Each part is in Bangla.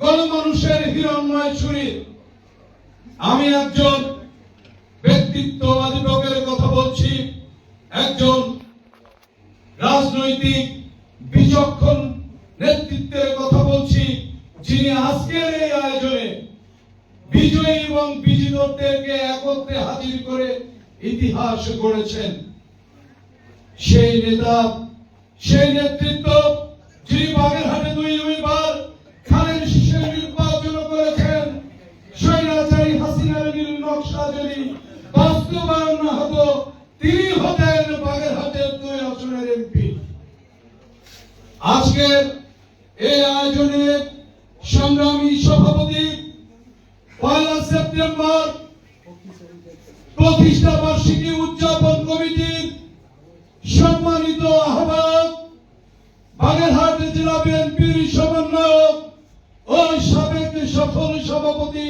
গণমানুষের হিরণময় ছুরি। আমি একজন ব্যক্তিত্ববাদী লোকের কথা বলছি, একজন রাজনৈতিক বিচক্ষণ নেতৃত্বের কথা বলছি, যিনি আজকের এই আয়োজনে বিজয়ী এবং বিজিতদেরকে একত্রে হাজির করে ইতিহাস গড়েছেন। সেই নেতা, সেই নেতৃত্ব যিনি বাগেরহাটে দুই দুইবার বাস্তবায়ন না হতো তিনি হতেন বাগেরহাটের দুই আসনের এমপি। আজকের এই আয়োজনে সংগ্রামী সভাপতি পয়লা সেপ্টেম্বর প্রতিষ্ঠা বার্ষিকী উদযাপন কমিটির সম্মানিত আহ্বায়ক, বাগেরহাট জেলা বিএনপির সমন্বয়ক ও সাবেক সফল সভাপতি,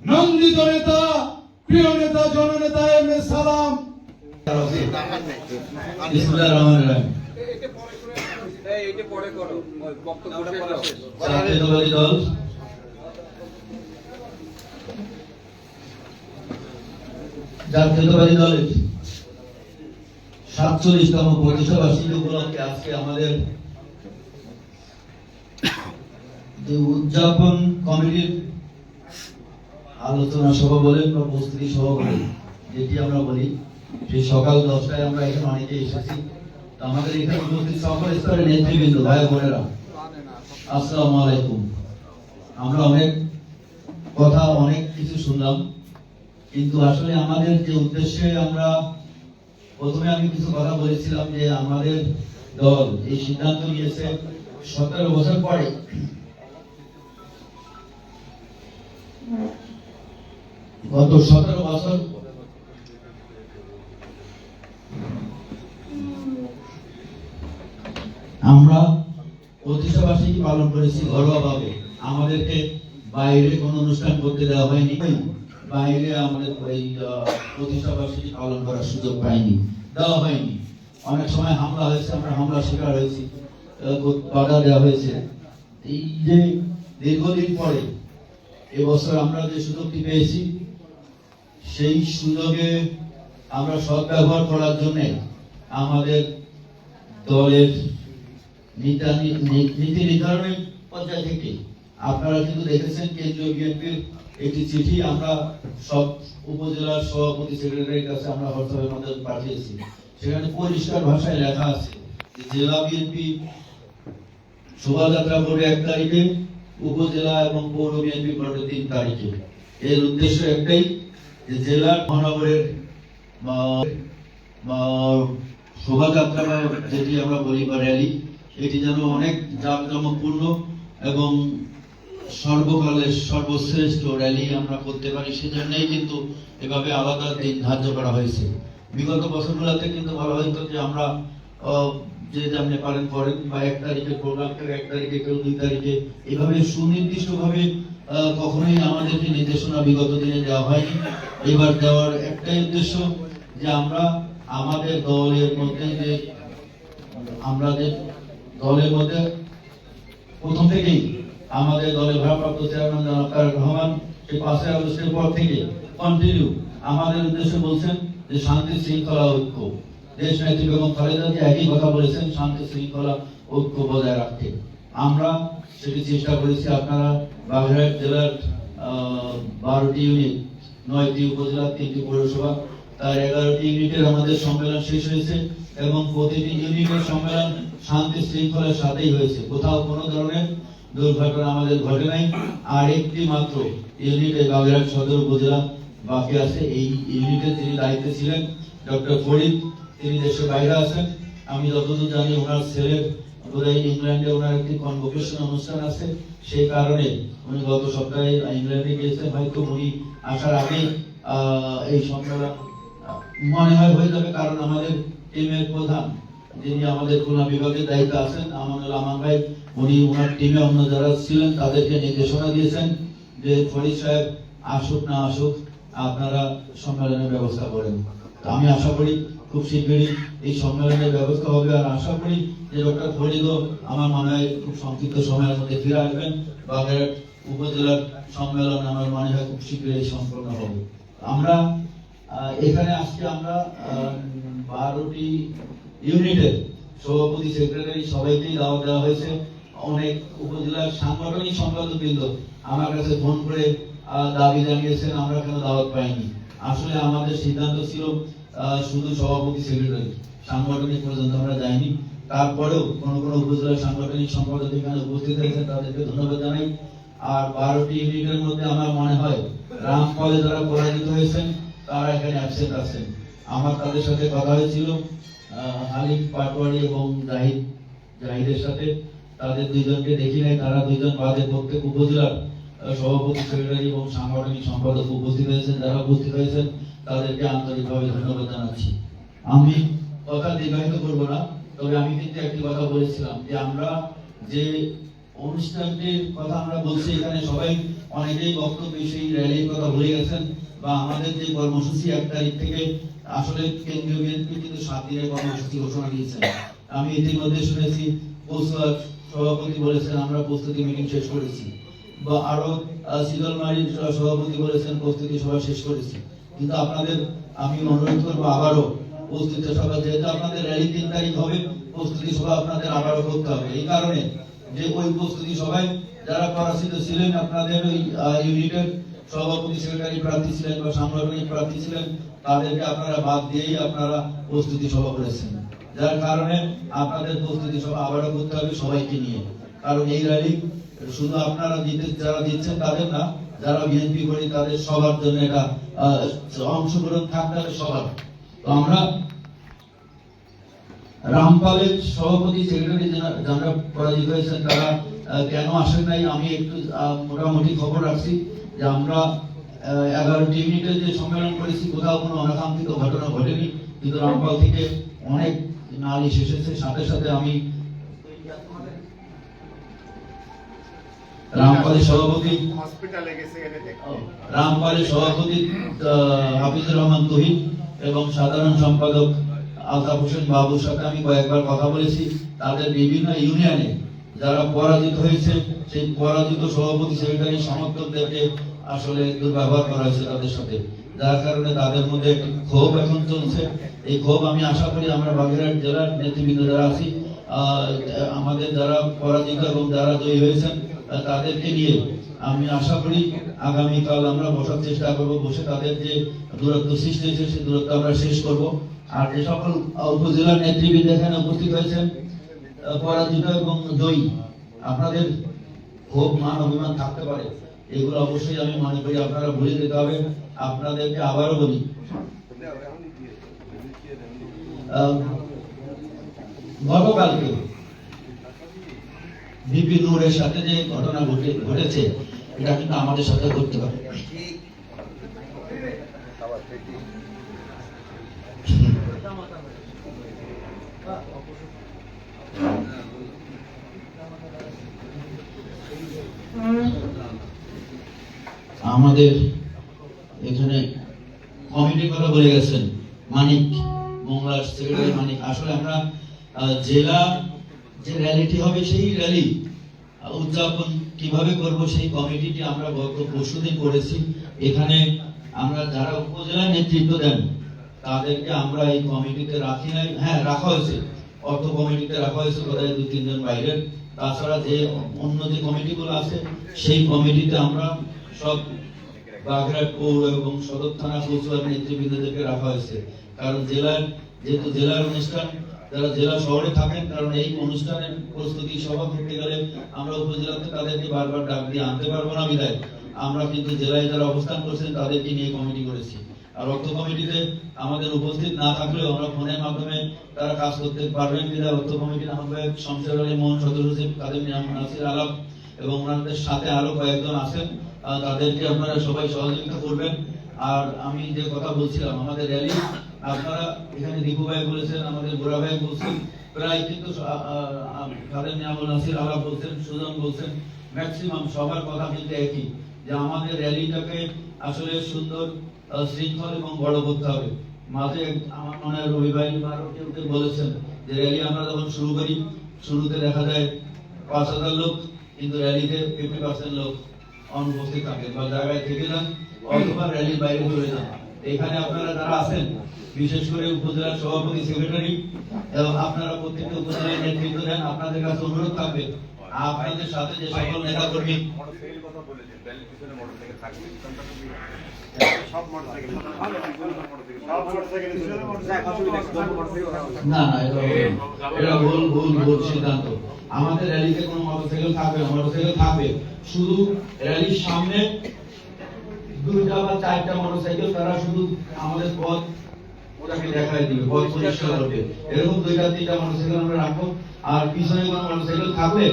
নন্দিত নেতা প্রিয় নেতা জননেতা এম এ সালাম সাতচল্লিশতম প্রতিষ্ঠা বার্ষিকী উপলক্ষে আজকে আমাদের উদযাপন কমিটির আলোচনা সভা বলেন বা প্রস্তুতি সভা বলেন, যেটি আমরা বলি সেই সকাল দশটায় আমরা এখানে অনেকে এসেছি। আমাদের এখানে উপস্থিত সকল স্তরের নেতৃবৃন্দ, ভাই বোনেরা। আসসালামু আলাইকুম। আমরা অনেক কথা, অনেক কিছু শুনলাম, কিন্তু আসলে আমাদের যে উদ্দেশ্যে আমরা প্রথমে আমি কিছু কথা বলেছিলাম যে আমাদের দল এই সিদ্ধান্ত নিয়েছে সতেরো বছর পরে গত সতেরো বছর আমরা প্রতিষ্ঠা বার্ষিকী পালন করেছি ঘরোয়া ভাবে আমাদেরকে বাইরে কোনো অনুষ্ঠান করতে দেওয়া হয়নি। বাইরে আমাদের এই আহ, পালন করার সুযোগ পাইনি। দেওয়া হয়নি। অনেক সময় হামলা হয়েছে আমরা হামলার শিকার হয়েছি। বাধা দেওয়া হয়েছে। এই যে দীর্ঘদিন পরে এবছর আমরা যে সুযোগটি পেয়েছি সেই সুযোগে আমরা সৎ ব্যবহার করার জন্য আমাদের দলের নীতি নির্ধারণের পর্যায় থেকে আপনারা কিন্তু দেখেছেন কেন্দ্রীয় বিএনপির একটি চিঠি আমরা সব উপজেলার সভাপতি সেক্রেটারির কাছে আমরা হোয়াটসঅ্যাপের মাধ্যমে পাঠিয়েছি। সেখানে পরিষ্কার ভাষায় লেখা আছে যে জেলা বিএনপি শোভাযাত্রা করবে এক তারিখে উপজেলা এবং পৌর বিএনপি করবে তিন তারিখে। এর উদ্দেশ্য একটাই যে জেলার মহানগরের শোভাযাত্রা যেটি আমরা বলি বা র্যালি, এটি যেন অনেক জাঁকজমকপূর্ণ এবং সর্বকালের সর্বশ্রেষ্ঠ র্যালি আমরা করতে পারি, সেজন্যই কিন্তু এভাবে আলাদা দিন ধার্য করা হয়েছে। বিগত বছরগুলোতে কিন্তু বলা হয়তো যে আমরা যে যেমনি পারেন করেন, বা এক তারিখে প্রোগ্রাম এক তারিখে কেউ দুই তারিখে, এভাবে সুনির্দিষ্টভাবে কখনোই আমাদেরকে নির্দেশনা বিগত দিনে দেওয়া হয়নি। এবার দেওয়ার একটাই উদ্দেশ্য যে আমরা আমাদের দলের মধ্যে যে আমরা যে দলের মধ্যে প্রথম থেকেই আমাদের দলের ভারপ্রাপ্ত চেয়ারম্যান জনাব তারেক রহমান সেই পাঁচই আগস্টের পর থেকে কন্টিনিউ আমাদের উদ্দেশ্যে বলছেন যে শান্তি শৃঙ্খলা ঐক্য। দেশ নেত্রী বেগম খালেদা একই কথা বলেছেন, শান্তি শৃঙ্খলা ঐক্য বজায় রাখতে। আমরা সেটি চেষ্টা করেছি আপনারা বাগেরহাট জেলার বারোটি ইউনিট নয়টি উপজেলা, তিনটি পৌরসভা, তার এগারোটি ইউনিটের আমাদের সম্মেলন শেষ হয়েছে এবং প্রতিটি ইউনিটের সম্মেলন শান্তি শৃঙ্খলার সাথেই হয়েছে। কোথাও কোনো ধরনের দুর্ঘটনা আমাদের ঘটে নাই। আর একটি মাত্র ইউনিটে বাগেরহাট সদর উপজেলা বাকি আছে। এই ইউনিটে তিনি দায়িত্বে ছিলেন, ডক্টর ফরিদ, তিনি দেশের বাইরে আছেন। আমি যতদূর জানি ওনার ছেলের বোধহয় ইংল্যান্ডে ওনার একটি কনভোকেশন অনুষ্ঠান আছে, সেই কারণে উনি গত সপ্তাহে ইংল্যান্ডে গিয়েছেন। হয়তো উনি আসার আগে এই সম্মেলন মনে হয় হয়ে যাবে, কারণ আমাদের টিমের প্রধান যিনি আমাদের খুলনা বিভাগের দায়িত্বে আছেন, আমানুল আমান ভাই, উনি ওনার টিমে অন্য যারা ছিলেন, তাদেরকে নির্দেশনা দিয়েছেন যে ফরিদ সাহেব আসুক না আসুক, আপনারা সম্মেলনের ব্যবস্থা করেন। আমি আশা করি খুব শীঘ্রই এই সম্মেলনের ব্যবস্থা হবে আর আশা করি যে ডক্টর ফরিদ আমার মনে হয় খুব সংক্ষিপ্ত সময়ের মধ্যে ফিরে আসবেন। বাগেরহাট উপজেলার সম্মেলন আমার মনে হয় খুব শীঘ্রই সম্পন্ন হবে। আমরা এখানে আজকে আমরা বারোটি ইউনিটের সভাপতি, সেক্রেটারি সবাইকেই দাওয়াত দেওয়া হয়েছে। অনেক উপজেলার সাংগঠনিক সম্পাদক বৃন্দ আমার কাছে ফোন করে দাবি জানিয়েছেন, আমরা কেন দাওয়াত পাইনি। আসলে আমাদের সিদ্ধান্ত ছিল শুধু সভাপতি সেক্রেটারি সাংগঠনিক পর্যন্ত আমরা যাইনি। তারপরেও কোন কোন উপজেলার সাংগঠনিক সম্পাদক এখানে উপস্থিত হয়েছেন তাদেরকে ধন্যবাদ জানাই। আর বারোটি ইউনিটের মধ্যে আমার মনে হয় রামপালে যারা পরাজিত হয়েছেন, তারা এখানে অ্যাবসেন্ট আছেন। আমার তাদের সাথে কথা হয়েছিল হালিম, পাটোয়ারি এবং জাহিদ, জাহিদের সাথে। তাদের দুইজনকে দেখি নাই, তারা দুইজন বাদে প্রত্যেক উপজেলার সভাপতি সেক্রেটারি এবং সাংগঠনিক সম্পাদক উপস্থিত হয়েছেন, যারা উপস্থিত হয়েছেন, তাদেরকে আন্তরিকভাবে ধন্যবাদ জানাচ্ছি। আমি কথা দীর্ঘায়িত করব না, তবে আমি কিন্তু একটি কথা বলেছিলাম যে আমরা যে অনুষ্ঠানটির কথা আমরা বলছি, এখানে সবাই অনেকেই বক্তব্য সেই র্যালির কথা ভুলে গেছেন বা আমাদের যে কর্মসূচি এক তারিখ থেকে আসলে কেন্দ্রীয় বিএনপি কিন্তু সাত দিনের কর্মসূচি ঘোষণা দিয়েছেন আমি ইতিমধ্যে শুনেছি সভাপতি বলেছেন, আমরা প্রস্তুতি মিটিং শেষ করেছি। বা আরও শীতলমারির সভাপতি বলেছেন প্রস্তুতি সভা শেষ করেছি। কিন্তু আপনাদের, আমি অনুরোধ করব আবারও প্রস্তুতি সভা। যেহেতু আপনাদের র্যালি তিন তারিখ হবে, প্রস্তুতি সভা আপনাদের আবারও করতে হবে। এই কারণে যে ওই প্রস্তুতি সভায় যারা পরাজিত ছিলেন, আপনাদের ওই ইউনিটের সভাপতি সেক্রেটারি প্রার্থী ছিলেন বা সাংগঠনিক প্রার্থী ছিলেন, তাদেরকে আপনারা বাদ দিয়েই আপনারা প্রস্তুতি সভা করেছেন। যার কারণে আপনাদের প্রস্তুতি সভা আবারও করতে হবে সবাইকে নিয়ে। কারণ এই র্যালি শুধু আপনারা দিতে, যারা দিচ্ছেন তাদের না, যারা বিএনপি করি তাদের সবার জন্য এটা অংশগ্রহণ থাকতে হবে সবার। তো আমরা রামপালের সভাপতি সেক্রেটারি যারা পরাজিত হয়েছেন, তারা কেন আসেন নাই, আমি একটু মোটামুটি খবর রাখছি যে আমরা এগারোটি ইউনিটের যে সম্মেলন করেছি, কোথাও কোনো অনাকাঙ্ক্ষিত ঘটনা ঘটেনি, কিন্তু রামপাল থেকে অনেক নালিশ এসেছে। সাথে সাথে আমি রামপালের সভাপতি। রামপালের সভাপতি হাফিজুর রহমান তহিদ এবং সাধারণ সম্পাদক আলতাফ হোসেন বাবুর সাথে আমি কয়েকবার কথা বলেছি। তাদের বিভিন্ন ইউনিয়নে যারা পরাজিত হয়েছে সেই পরাজিত সভাপতি সেক্রেটারি সমর্থকদেরকে আসলে দুর্ব্যবহার করা হয়েছে তাদের সাথে। যার কারণে তাদের মধ্যে একটি ক্ষোভ এখন চলছে। এই ক্ষোভ আমি আশা করি আমরা বাগেরহাট জেলার নেতৃবৃন্দ যারা আছি আমাদের যারা পরাজিত এবং যারা জয়ী হয়েছেন তাদেরকে নিয়ে আমি আশা করি আগামীকাল আমরা বসার চেষ্টা করব, বসে তাদের যে দূরত্ব সৃষ্টি হয়েছে সেই দূরত্ব আমরা শেষ করব। আর যে সকল উপজেলার নেতৃবৃন্দ এখানে উপস্থিত হয়েছেন, পরাজিত এবং জয়ী। আপনাদের ক্ষোভ, মান, অভিমান থাকতে পারে। এগুলো অবশ্যই আমি মনে করি আপনারা ভুলে দিতে হবে। আপনাদেরকে আবারও বলি গতকালকে বিপি নূরের সাথে যে ঘটনা ঘটে, ঘটেছে, এটা কিন্তু আমাদের সাথে ঘটতে পারে আমাদের এখানে কমিটির কথা বলে গেছেন, মানিক, মোংলার সেক্রেটারি মানিক। আসলে আমরা জেলা যে র্যালিটি হবে সেই র্যালি উদযাপন কীভাবে করব সেই কমিটিটি আমরা গত পরশুদিন করেছি। এখানে আমরা যারা উপজেলা নেতৃত্ব দেন, তাদেরকে আমরা এই কমিটিতে রাখি নাই। হ্যাঁ রাখা হয়েছে। অর্থ কমিটিতে রাখা হয়েছে বোধহয় দু তিনজন বাইরের। তাছাড়া যে অন্য যে কমিটিগুলো আছে, সেই কমিটিতে আমরা সব বাগেরহাট পৌর এবং সদর থানা কৌশলের নেতৃবৃন্দদেরকে রাখা হয়েছে। কারণ জেলার, যেহেতু জেলার অনুষ্ঠান যারা জেলা শহরে থাকেন, কারণ এই অনুষ্ঠানের প্রস্তুতি সভা করতে গেলে আমরা উপজেলাতে তাদেরকে বারবার ডাক দিয়ে আনতে পারব না বিদায় আমরা কিন্তু জেলায় যারা অবস্থান করছেন, তাদেরকে নিয়ে কমিটি করেছি। আর অর্থ কমিটিতে আমাদের উপস্থিত না থাকলেও আমরা ফোনের মাধ্যমে তারা কাজ করতে পারবেন বিধায় অর্থ কমিটির আহ্বায়ক শমশের আলী মোহন সদর সচিব কাদের নাসির আলাপ এবং ওনাদের সাথে আরও কয়েকজন আছেন। তাদেরকে আপনারা সবাই সহযোগিতা করবেন। আর আমি যে কথা বলছিলাম, আমাদের র্যালি আপনারা এখানে দীপু ভাই বলেছেন, আমাদের গোরা ভাই বলছেন, প্রায় কিন্তু কাদের নিয়ামুল নাসির আলাপ বলছেন, সুজন বলছেন, ম্যাক্সিমাম সবার কথা কিন্তু একই, যে আমাদের র্যালিটাকে আসলে সুন্দর শৃঙ্খল এবং বড় করতে হবে। মাঝে আমার মনে হয় রবি ভাই কেউ কেউ বলেছেন যে র্যালি আমরা যখন শুরু করি, শুরুতে দেখা যায় পাঁচ হাজার লোক, কিন্তু র্যালিতে ফিফটি পার্সেন্ট লোক অনুপস্থিত থাকে, বা জায়গায় থেকে যান, অথবা র্যালির বাইরে চলে যান। এখানে আপনারা যারা আছেন, বিশেষ করে উপজেলার সভাপতি সেক্রেটারি এবং আপনারা প্রত্যেকটা উপজেলার নেতৃত্ব দেন, আপনাদের কাছে অনুরোধ থাকবে, আপনাদের সাথে যে সকল নেতা কর্মী আমাদের র্যালিতে কোনো মোটরসাইকেল থাকবে মোটরসাইকেল থাকবে। শুধু র্যালির সামনে দুইটা বা চারটা মোটরসাইকেল তারা শুধু আমাদের পথ ওটাকে দেখাই দিবে, পথ পরিষ্কার করবে। এরকম দুইটা, তিনটা মোটরসাইকেল আমরা রাখব। আর পিছনে কোনো মোটরসাইকেল থাকলে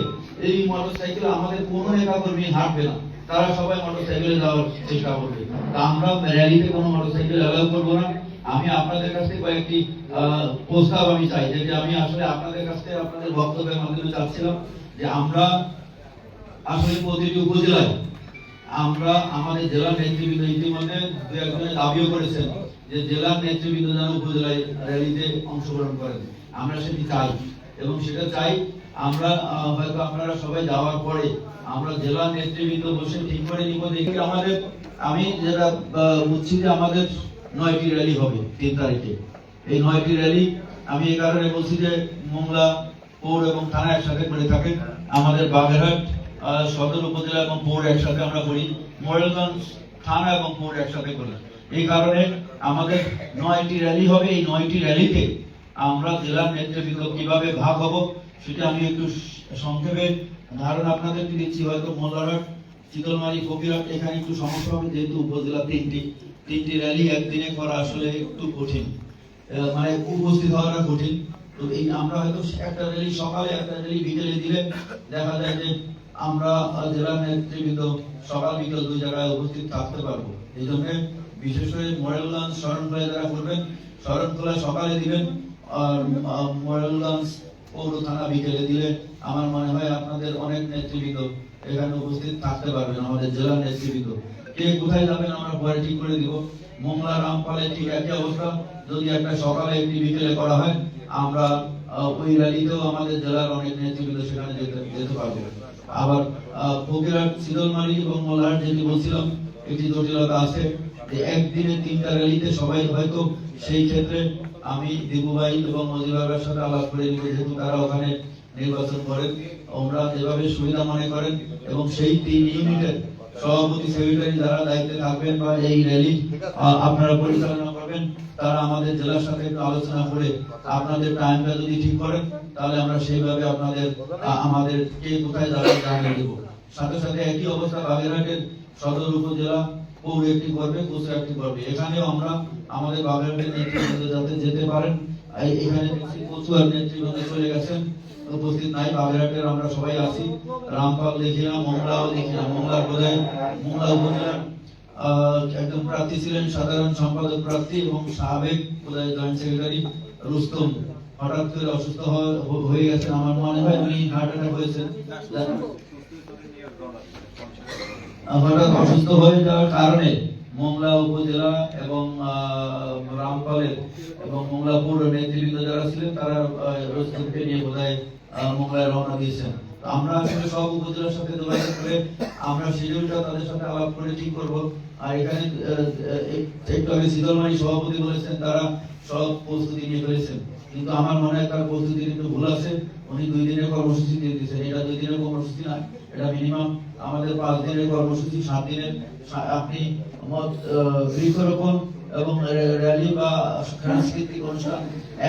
এই মোটরসাইকেল আমাদের কোনো নেতা কর্মী হাঁটবে না। তারা সবাই মোটরসাইকেলে যাওয়ার চেষ্টা করবে। তা আমরা র্যালিতে কোনো মোটরসাইকেল অ্যালাউ করব না। আমি আপনাদের কাছ কয়েকটি প্রস্তাব আমি চাই যেটি আমি আসলে আপনাদের কাছ আপনাদের বক্তব্যের মাধ্যমে চাচ্ছিলাম যে আমরা আসলে প্রতিটি উপজেলায় আমরা আমাদের জেলা নেতৃবৃন্দ ইতিমধ্যে দু একজনের দাবিও করেছেন যে জেলার নেতৃবৃন্দ যেন উপজেলায় র্যালিতে অংশগ্রহণ করেন। আমরা সেটি চাই এবং সেটা চাই আমরা হয়তো আপনারা সবাই যাওয়ার পরে আমরা জেলা নেতৃবৃন্দ বসে ঠিক করে নিব দেখি আমাদের, আমি যেটা বুঝছি যে আমাদের নয়টি র্যালি হবে তিন তারিখে। এই নয়টি র্যালি, আমি এই কারণে বলছি যে মোংলা, পৌর এবং থানা একসাথে করে থাকে আমাদের বাগেরহাট সদর উপজেলা এবং পৌর একসাথে আমরা করি। মোরেলগঞ্জ থানা এবং পৌর একসাথে করি। এই কারণে আমাদের নয়টি র্যালি হবে। এই নয়টি র্যালিতে আমরা জেলার নেতৃবৃন্দ কীভাবে ভাগ হব, সেটা আমি একটু সংক্ষেপে ধারণা আপনাদেরকে দিচ্ছি। হয়তো মোল্লারহাট শীতলমারি ফকিরহাট, এখানে একটু সমস্যা হবে, যেহেতু উপজেলা তিনটি। তিনটি র্যালি একদিনে করা আসলে একটু কঠিন। মানে উপস্থিত হওয়াটা কঠিন। তো এই আমরা হয়তো একটা র্যালি সকালে, একটা র্যালি বিকেলে দিলে দেখা যায় যে আমরা জেলার নেতৃবৃন্দ, সকাল বিকেল দুই জায়গায় উপস্থিত থাকতে পারব। এই জন্য বিশেষ করে মডেলগঞ্জ শরণখোলা যারা করবেন, শরণখোলা সকালে দিবেন, আর মডেলগঞ্জ পৌর থানা বিকেলে দিলে আমার মনে হয় আপনাদের অনেক নেতৃবৃন্দ এখানে উপস্থিত থাকতে পারবেন, আমাদের জেলার নেতৃবৃন্দ। কে কোথায় যাবেন আমরা পরে ঠিক করে দিব। মোংলা রামপালে ঠিক একই অবস্থা। যদি একটা সকালে একটি বিকেলে করা হয়, আমরা ওই র্যালিতেও আমাদের জেলার অনেক নেতৃবৃন্দ সেখানে যেতে যেতে পারবে। আবার আহ, ফকিরহাট শীতলমারি এবং মোল্লাহাট যেটি বলছিলাম একটি জটিলতা আছে যে একদিনে তিনটা র্যালিতে সবাই হয়তো সেই ক্ষেত্রে আমি দিবু ভাই এবং মজিবাবের সাথে আলাপ করে নিব যেহেতু তারা ওখানে নির্বাচন করেন ওরা যেভাবে সুবিধা মনে করেন এবং সেই তিন ইউনিটের সভাপতি সেক্রেটারি যারা দায়িত্বে থাকবেন বা এই র্যালি আপনারা পরিচালনা করবেন তারা আমাদের জেলার সাথে একটু আলোচনা করে আপনাদের টাইমটা যদি ঠিক করেন, তাহলে আমরা সেইভাবে আপনাদের আমাদের কে কোথায় যাবে জানিয়ে দেবো। সাথে সাথে একই অবস্থা বাগেরহাটের সদর উপজেলা, পৌর একটি পর্বে কুচরা একটি পর্বে। এখানেও আমরা আমাদের বাগেরহাটের নেতৃবৃন্দ যাতে যেতে পারেন। এখানে কচুয়ার নেতৃবৃন্দ চলে গেছেন, উপস্থিত নাই, বাগেরহাটের আমরা সবাই আছি। রামপাল দেখিলাম, মংলাও দেখিলাম, মংলার বোধহয় মংলা উপজেলার একজন প্রার্থী ছিলেন সাধারণ সম্পাদক প্রার্থী এবং সাবেক জয়েন্ট সেক্রেটারি রুস্তম। হঠাৎ করে অসুস্থ হয়ে গেছেন, আমার মনে হয় উনি হার্ট অ্যাটাক হয়েছেন। হঠাৎ অসুস্থ হয়ে যাওয়ার কারণে মোংলা উপজেলা এবং রামপালের এবং মোংলা পৌর নেতৃবৃন্দ যারা ছিলেন, তারা রোজকে নিয়ে বোধহয় মোংলায় রওনা দিয়েছেন। আমরা আসলে সব উপজেলার সাথে যোগাযোগ করে আমরা তাদের সাথে আলাপ করে ঠিক করব। আর এখানে একটু আগে শীতলমারি সভাপতি বলেছেন তারা সব প্রস্তুতি নিয়ে ফেলেছেন। কিন্তু আমার মনে হয় তার প্রস্তুতি একটু ভুল আছে। উনি দুই দিনের কর্মসূচি দিয়ে দিয়েছেন। এটা দুই দিনের কর্মসূচি না এটা মিনিমাম আমাদের পাঁচ দিনের কর্মসূচি সাত দিনের। আপনি মত বৃক্ষরোপণ এবং র্যালি বা সাংস্কৃতিক অনুষ্ঠান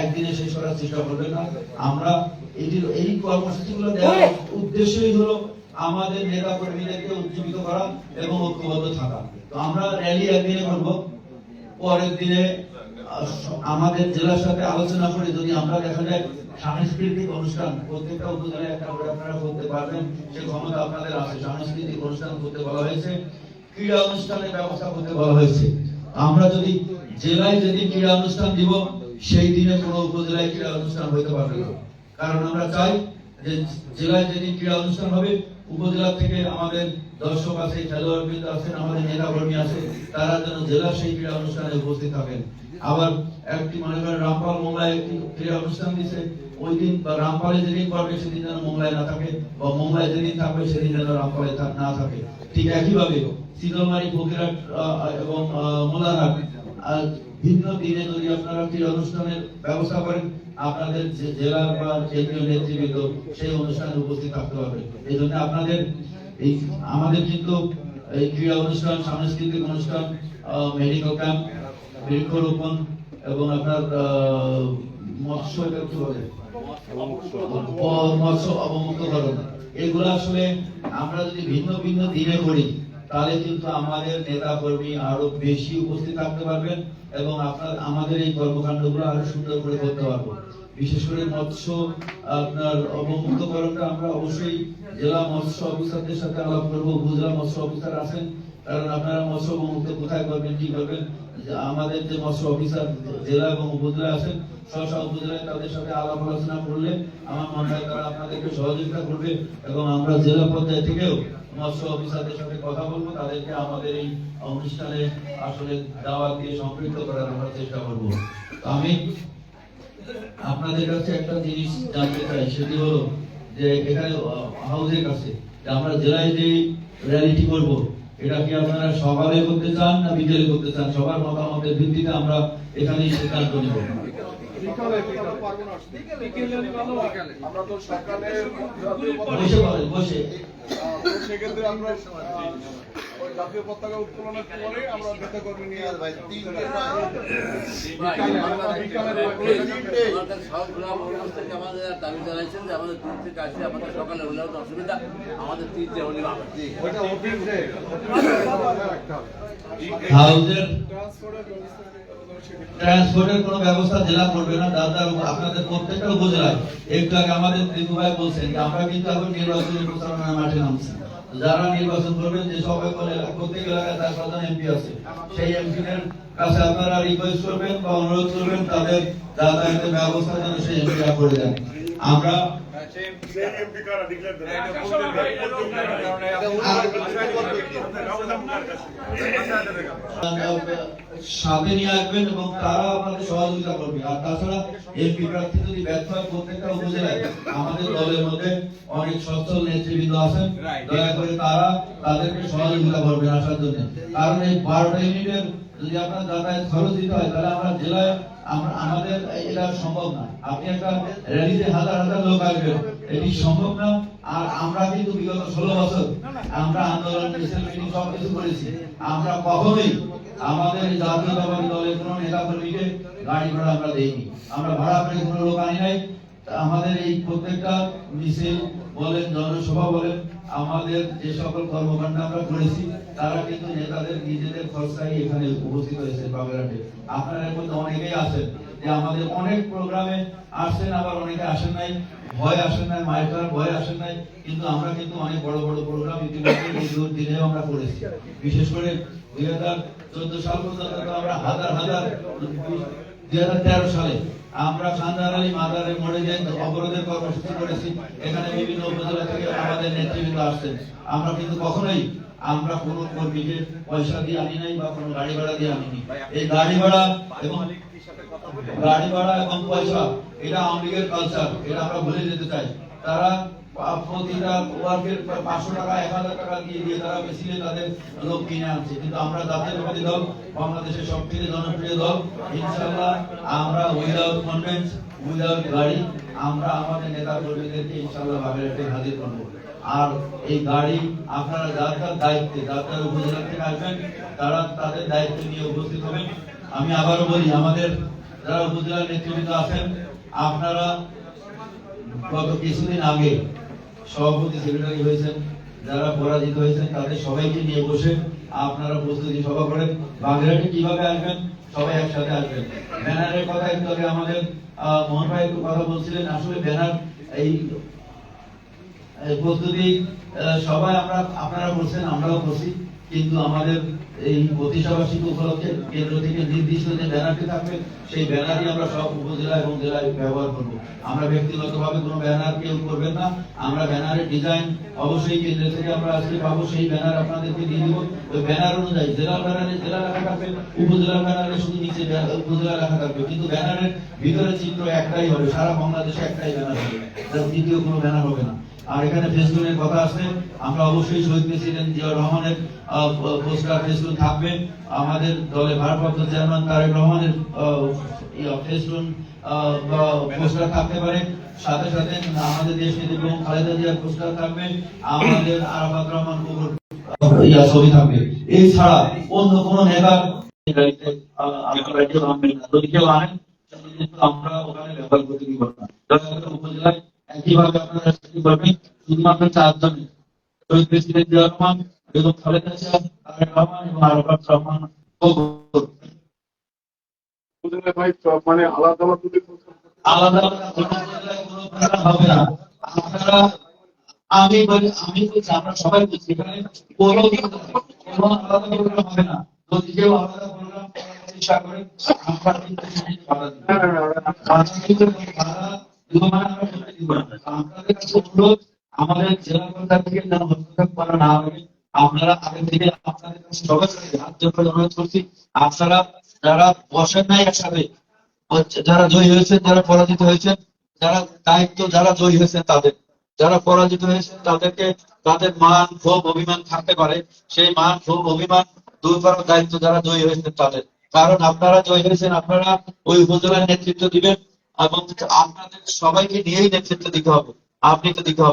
একদিনে শেষ করার চেষ্টা করবেন না। আমরা এটি এই কর্মসূচিগুলো দেওয়ার উদ্দেশ্যই হলো আমাদের নেতা কর্মীদেরকে উজ্জীবিত করা এবং ঐক্যবদ্ধ থাকা। আমরা র্যালি একদিনে করব। পরের দিনে আমাদের জেলার সাথে আলোচনা করে যদি আমরা দেখা যায় সাংস্কৃতিক অনুষ্ঠান, প্রত্যেকটা উপজেলায় একটা করে আপনারা করতে পারবেন। সে ক্ষমতা আপনাদের আছে। সাংস্কৃতিক অনুষ্ঠান করতে বলা হয়েছে, ক্রীড়া অনুষ্ঠানের ব্যবস্থা করতে বলা হয়েছে। আমরা যদি জেলায় যদি ক্রীড়া অনুষ্ঠান দিব, সেই দিনে কোনো উপজেলায় ক্রীড়া অনুষ্ঠান হতে পারবে না। কারণ আমরা চাই যে জেলায় যেদিন ক্রীড়া অনুষ্ঠান হবে উপজেলা থেকে আমাদের দর্শক আছে খেলোয়াড়বৃন্দ আছেন আমাদের নেতা কর্মী আছে, তারা যেন জেলার সেই ক্রীড়া অনুষ্ঠানে উপস্থিত থাকেন। আবার একটি মনে করেন, রামপাল মোংলায় একটি ক্রীড়া অনুষ্ঠান দিছে। ওই দিন বা রামপালে যেদিন করবে সেদিন যেন মোংলায় না থাকে, বা মোংলায় যেদিন থাকবে, সেদিন যেন রামপালে না থাকে। ঠিক একইভাবে শীতলমারি ফকিরহাট এবং মোলারহাট ভিন্ন দিনে যদি আপনারা ক্রীড়া অনুষ্ঠানের ব্যবস্থা করেন আপনাদের যে জেলার বা কেন্দ্রীয় নেতৃবৃন্দ সেই অনুষ্ঠানে উপস্থিত থাকতে হবে এই জন্য আপনাদের এই, আমাদের কিন্তু এই ক্রীড়া অনুষ্ঠান, সাংস্কৃতিক অনুষ্ঠান মেডিকেল ক্যাম্প বৃক্ষরোপণ এবং আপনার মৎস্য কি মৎস্য অবমুক্তকরণ এগুলো আসলে আমরা যদি ভিন্ন ভিন্ন দিনে করি তাহলে কিন্তু আমাদের নেতা কর্মী আরও বেশি উপস্থিত থাকতে পারবেন এবং আপনার, আমাদের এই কর্মকাণ্ডগুলো আরও সুন্দর করে করতে পারব। বিশেষ করে মৎস্য, আপনার অবমুক্তকরণটা আমরা অবশ্যই জেলা মৎস্য অফিসারদের সাথে আলাপ করব। উপজেলা মৎস্য অফিসার আছেন, কারণ আপনারা মৎস্য অবমুক্ত কোথায় করবেন, কি করবেন? আমাদের যে মৎস্য অফিসার জেলা এবং উপজেলা আছেন স্ব উপজেলায় তাদের সাথে আলাপ আলোচনা করলে আমার মনে হয় তারা আপনাদেরকে সহযোগিতা করবে এবং আমরা জেলা পর্যায় থেকেও মৎস্য অফিসারদের সাথে কথা বলব তাদেরকে আমাদের এই অনুষ্ঠানে আসলে দাওয়াত দিয়ে সম্পৃক্ত করার আমরা চেষ্টা করব। আমি আপনাদের কাছে একটা জিনিস জানতে চাই সেটি হলো যে এখানে হাউসের কাছে আমরা জেলায় যে র্যালিটি করব এটা কি আপনারা সকালে করতে চান না বিকেলে করতে চান? সবার মতামতের ভিত্তিতে আমরা এখানেই সিদ্ধান্ত নেব। বসে বসে। সেক্ষেত্রে আমরা জাতীয় পতাকা উত্তোলনের পরে আমরা নেতা কর্মী নিয়ে আমাদের দাবি জানাইছেন যে আমাদের দূর থেকে আসে আমাদের সকালে হলেও অসুবিধা আমাদের তিনটে হলে ট্রান্সপোর্টের কোনো ব্যবস্থা জেলা করবে না দাদা আপনাদের প্রত্যেকটা উপজেলায়। একটু আগে আমাদের দিদু ভাই বলছেন যে, আমরা কিন্তু এখন নির্বাচনী প্রচারণার মাঠে নামছি। যারা নির্বাচন করবেন, যে সবাই বলে, প্রত্যেক এলাকায় তার প্রধান এমপি আছে। সেই এমপিদের কাছে আপনারা রিকোয়েস্ট করবেন বা অনুরোধ করবেন, তাদের যাতায়াতের ব্যবস্থা যেন সেই এমপিরা করে দেন। আমরা তারা আপনাদের সহযোগিতা আর তাছাড়া এমপি প্রার্থী যদি আমাদের দলের মধ্যে অনেক সচ্ছল নেতৃবৃন্দ আছেন। দয়া করে তারা তাদেরকে সহযোগিতা করবেন আসার জন্য। কারণ এই বারোটা ইউনিটের যদি আপনার যাতায়াত খরচ দিতে হয়, তাহলে আমরা জেলায়, আমরা, আমাদের এটা সম্ভব না। আপনি একটা র্যালিতে হাজার হাজার লোক আসবেন। এটি সম্ভব না। আর আমরা কিন্তু বিগত ষোলো বছর আমরা আন্দোলন, মিছিল, মিটিং সব কিছু করেছি। আমরা কখনোই আমাদের জাতীয়তাবাদী দলের কোনো নেতা কর্মীকে গাড়ি ভাড়া আমরা দেইনি। আমরা ভাড়া করে কোনো লোক আনি নাই। আমাদের এই প্রত্যেকটা মিছিল বলেন, জনসভা বলেন আমাদের যে সকল কর্মকাণ্ড আমরা করেছি, তারা কিন্তু নেতাদের নিজেদের খরচায় এখানে উপস্থিত হয়েছে বাগেরহাটে। আপনারা এর মধ্যে অনেকেই আছেন, যে আমাদের অনেক প্রোগ্রামে আসেন আবার অনেকে আসেন নাই, ভয় আসেন নাই মাইকার ভয় আসেন নাই, কিন্তু আমরা কিন্তু অনেক বড় বড় প্রোগ্রাম ইতিমধ্যে দু দিনেও আমরা করেছি। বিশেষ করে দুই হাজার চোদ্দ সাল পর্যন্ত আমরা হাজার হাজার দুই হাজার তেরো সালে আমরা খানদার আলী মাদারের মোড়ে যে অবরোধের কর্মসূচি করেছি। এখানে বিভিন্ন উপজেলা থেকে আমাদের নেতৃবৃন্দ আসছেন। আমরা কিন্তু কখনোই, আমরা কোনো কর্মীকে পয়সা দিয়ে আনি নাই বা কোনো গাড়ি ভাড়া দিয়ে আনিনি। এই গাড়ি ভাড়া এবং গাড়ি ভাড়া এবং পয়সা, এটা আওয়ামী লীগের কালচার এটা আমরা ভুলে যেতে চাই। তারা প্রতিটা পাঁচশো টাকা, এক হাজার টাকা দিয়ে দিয়ে তারা তাদের লোক কিনে আনছে। কিন্তু আমরা বাংলাদেশের সবথেকে জনপ্রিয় ইনশাল্লাহ আমরা গাড়ি, আমরা আমাদের করব। আর এই গাড়ি আপনারা যার যার দায়িত্বে, যার যার উপজেলা থেকে আসবেন, তারা তাদের দায়িত্ব নিয়ে উপস্থিত হবেন। আমি আবারও বলি, আমাদের যারা উপজেলার নেতৃবৃন্দ আছেন, আপনারা গত কিছুদিন আগে সভাপতি সেক্রেটারি হয়েছেন, যারা পরাজিত হয়েছেন, তাদের সবাইকে নিয়ে বসে আপনারা প্রস্তুতি সভা করেন। বাগেরহাটে কীভাবে আসবেন? সবাই একসাথে আসবেন। ব্যানারের কথা একটু আগে আমাদের মোহন ভাই একটু কথা বলছিলেন। আসলে ব্যানার এই প্রস্তুতি সবাই আমরা, আপনারা বলছেন আমরাও করছি কিন্তু আমাদের এই প্রতিষ্ঠা বার্ষিকী উপলক্ষে কেন্দ্র থেকে নির্দিষ্ট যে ব্যানারটি থাকবে, সেই ব্যানারই আমরা সব উপজেলা এবং জেলায় ব্যবহার করব। আমরা ব্যক্তিগতভাবে কোনো ব্যানার কেউ করবেন না। আমরা ব্যানারের ডিজাইন অবশ্যই কেন্দ্র থেকে আমরা আজকে পাবো, সেই ব্যানার আপনাদেরকে দিয়ে দিব। ওই ব্যানার অনুযায়ী জেলা ব্যানারে জেলা লেখা থাকবে, উপজেলা ব্যানারে শুধু নিচে উপজেলা লেখা থাকবে। কিন্তু ব্যানারের ভিতরে চিত্র একটাই হবে, সারা বাংলাদেশে একটাই ব্যানার হবে। দ্বিতীয় কোনো ব্যানার হবে না। আর এখানে ফেসবুকের কথা আছে। আমরা অবশ্যই শহীদ প্রেসিডেন্ট জিয়া রহমানের পোস্টার ফেসবুক থাকবে। আমাদের দলে ভারপ্রাপ্ত চেয়ারম্যান তারেক রহমানের ফেসবুক পোস্টার থাকতে পারে। সাথে সাথে আমাদের দেশ বেগম খালেদা জিয়ার পোস্টার থাকবে। আমাদের আরাফাত রহমান কুকুর ইয়া ছবি থাকবে। এছাড়া অন্য কোনো নেতার গাড়িতে, আহ, আপনারা কেউ আনবেন না। যদি কেউ আনেন তাহলে কিন্তু আমরা ওখানে ব্যবহার করতে দিব না। একইভাবে আপনারা সেটি করবেন শুধুমাত্র চারজন শহীদ প্রেসিডেন্ট রহমান বেগম খালেদা জিয়া তারেক রহমান এবং আরাফাত রহমান মানে আলাদা আলাদা হবে না। আপনারা আমি বলি আমি বলছি আমরা সবাই বলছি এখানে কোনো কোনো আলাদা প্রোগ্রাম হবে না। যদি কেউ আলাদা প্রোগ্রাম চেষ্টা করে আমরা কিন্তু আমাদের জেলা থেকে যেন হস্তক্ষেপ করা না হবে আপনারা আগে থেকে আপনাদের কাছে হাত অনুরোধ করছি আপনারা যারা বসেন নাই একসাথে যারা জয়ী হয়েছেন যারা পরাজিত হয়েছেন যারা দায়িত্ব যারা জয়ী হয়েছেন তাদের যারা পরাজিত হয়েছেন তাদেরকে তাদের মান ক্ষোভ অভিমান থাকতে পারে সেই মান ক্ষোভ অভিমান দূর করার দায়িত্ব যারা জয়ী হয়েছেন তাদের কারণ আপনারা জয়ী হয়েছেন, আপনারা ওই উপজেলার নেতৃত্ব দিবেন। আপনাদের সবাইকে নিয়েই নেতৃত্ব দিতে হবে। আপনি তো দিতে হবে।